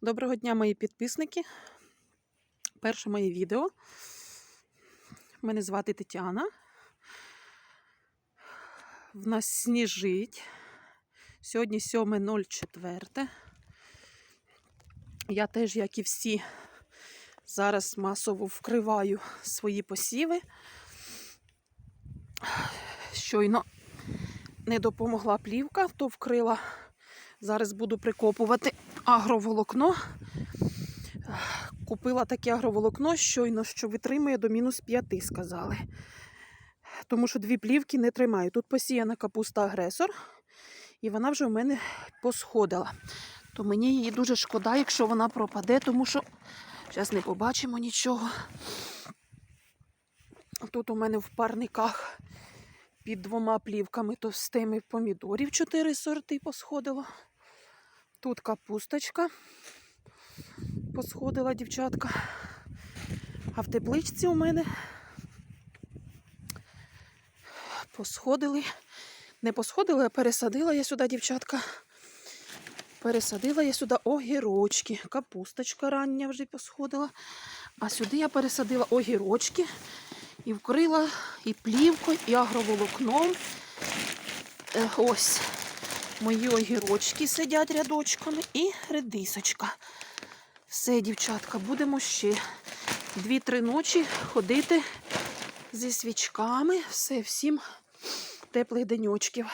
Доброго дня, мої підписники. Перше моє відео. Мене звати Тетяна. В нас сніжить. Сьогодні 7.04. Я теж, як і всі, зараз масово вкриваю свої посіви. Щойно не допомогла плівка, то вкрила. Зараз буду прикопувати агроволокно. Купила таке агроволокно щойно, що витримує до мінус 5, сказали. Тому що дві плівки не тримаю. Тут посіяна капуста агресор, і вона вже в мене посходила. То мені її дуже шкода, якщо вона пропаде, тому що зараз не побачимо нічого. Тут у мене в парниках під двома плівками товстими помідорів чотири сорти посходило. Тут капусточка посходила дівчатка. А в тепличці у мене посходили. Не посходили, а пересадила я сюди, дівчатка. Пересадила я сюди огірочки. Капусточка рання вже посходила. А сюди я пересадила огірочки і вкрила і плівкою, і агроволокном. Е, Ось мої огірочки сидять рядочками і редисочка. Все, дівчатка, будемо ще дві-три ночі ходити зі свічками. Все, всім теплих деньочків.